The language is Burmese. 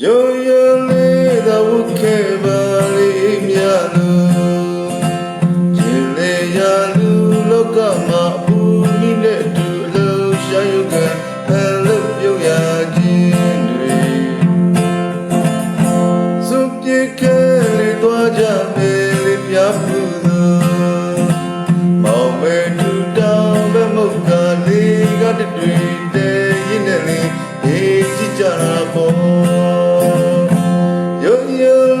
ရိုးရိုးလေးသာဝတ်ခဲ့ပါလိမ့်များလို့ခြေလေရာလူလောကမှာအပူမိနဲ့တူအလုံးရှာယုကဟန်လို့ပြုတ်ရခြင်းတွေစွန့်ပြေကလေးသွားကြမယ်လေပြပူသောမောင်မဲတူတောင်ပဲမုတ်ကလေးကတတွေ့တဲ့ရင်နဲ့လေးအေးကြည့်ကြတာပေါ့ you.